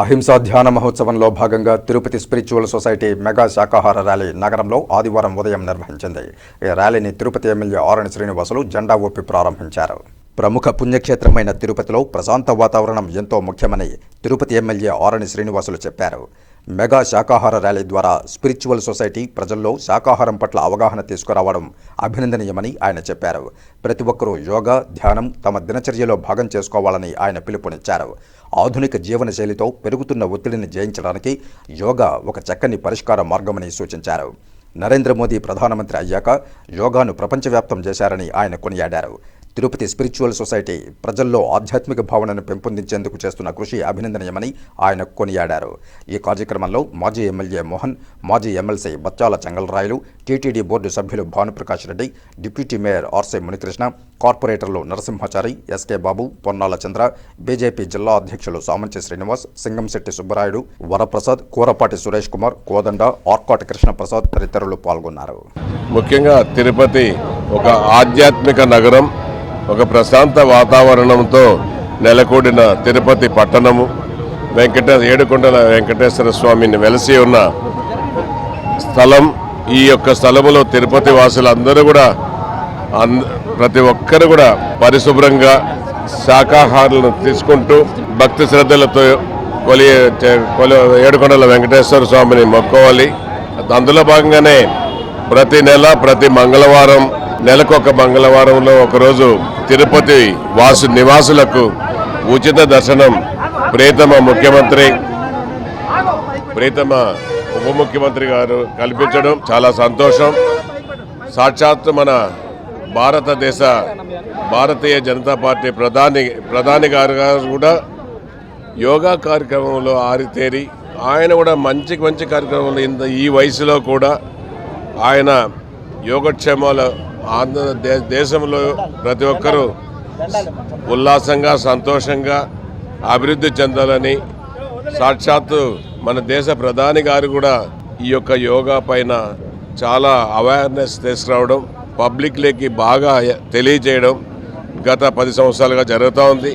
అహింసా ధ్యాన మహోత్సవంలో భాగంగా తిరుపతి స్పిరిచువల్ సొసైటీ మెగా శాకాహార ర్యాలీ నగరంలో ఆదివారం ఉదయం నిర్వహించింది. ఈ ర్యాలీని తిరుపతి ఎమ్మెల్యే ఆరణి శ్రీనివాసులు జెండా ఊపి ప్రారంభించారు. ప్రముఖ పుణ్యక్షేత్రమైన తిరుపతిలో ప్రశాంత వాతావరణం ఎంతో ముఖ్యమని తిరుపతి ఎమ్మెల్యే ఆరణి శ్రీనివాసులు చెప్పారు. మెగా శాకాహార ర్యాలీ ద్వారా స్పిరిచువల్ సొసైటీ ప్రజల్లో శాకాహారం పట్ల అవగాహన తీసుకురావడం అభినందనీయమని ఆయన చెప్పారు. ప్రతి ఒక్కరూ యోగా ధ్యానం తమ దినచర్యలో భాగం చేసుకోవాలని ఆయన పిలుపునిచ్చారు. ఆధునిక జీవనశైలితో పెరుగుతున్న ఒత్తిడిని జయించడానికి యోగా ఒక చక్కని పరిష్కార మార్గమని సూచించారు. నరేంద్ర మోదీ ప్రధానమంత్రి అయ్యాక యోగాను ప్రపంచవ్యాప్తం చేశారని ఆయన కొనియాడారు. తిరుపతి స్పిరిచువల్ సొసైటీ ప్రజల్లో ఆధ్యాత్మిక భావనను పెంపొందించేందుకు చేస్తున్న కృషి అభినందనీయమని ఆయన కొనియాడారు. ఈ కార్యక్రమంలో మాజీ ఎమ్మెల్యే మోహన్ మాజీ MLC Bachala Chengalarayalu TTD board సభ్యులు Bhanuprakash Reddy deputy mayor R C Munikrishna కార్పొరేటర్లు Narasimhachari S K Babu Ponnala Chandra BJP జిల్లా అధ్యక్షులు సామంచి శ్రీనివాస్ సింగంశెట్టి సుబ్బరాయుడు వరప్రసాద్ కూరపాటి సురేష్ కుమార్ కోదండ ఆర్కాటి కృష్ణప్రసాద్ తదితరులు పాల్గొన్నారు. ముఖ్యంగా తిరుపతి ఒక ఆధ్యాత్మిక నగరం. ఒక ప్రశాంత వాతావరణంతో నెలకూడిన తిరుపతి పట్టణము వెంకట ఏడుకొండల వెంకటేశ్వర స్వామిని వెలసి ఉన్న స్థలం ఈ యొక్క స్థలములో తిరుపతి వాసులందరూ కూడా అంద ప్రతి ఒక్కరు కూడా పరిశుభ్రంగా శాకాహారాలను తీసుకుంటూ భక్తి శ్రద్ధలతో కొలి ఏడుకొండల వెంకటేశ్వర స్వామిని మొక్కోవాలి. అందులో భాగంగానే ప్రతి నెల ప్రతి మంగళవారం నెలకొక మంగళవారంలో ఒకరోజు తిరుపతి వాసు నివాసులకు ఉచిత దర్శనం ప్రియతమ ముఖ్యమంత్రి ప్రియతమ ఉప ముఖ్యమంత్రి గారు కల్పించడం చాలా సంతోషం. సాక్షాత్తు మన భారతదేశ భారతీయ జనతా పార్టీ ప్రధాని ప్రధాని గారు గారు కూడా యోగా కార్యక్రమంలో ఆరితేరి ఆయన కూడా మంచి మంచి కార్యక్రమంలో ఇంత ఈ వయసులో కూడా ఆయన యోగక్షేమాలు ఆంధ్ర దే- దేశంలో ప్రతి ఒక్కరూ ఉల్లాసంగా సంతోషంగా అభివృద్ధి చెందాలని సాక్షాత్తు మన దేశ ప్రధాని గారు కూడా ఈ యొక్క యోగా పైన చాలా అవేర్నెస్ తీసుకురావడం పబ్లిక్లోకి బాగా తెలియజేయడం గత పది సంవత్సరాలుగా జరుగుతూ ఉంది.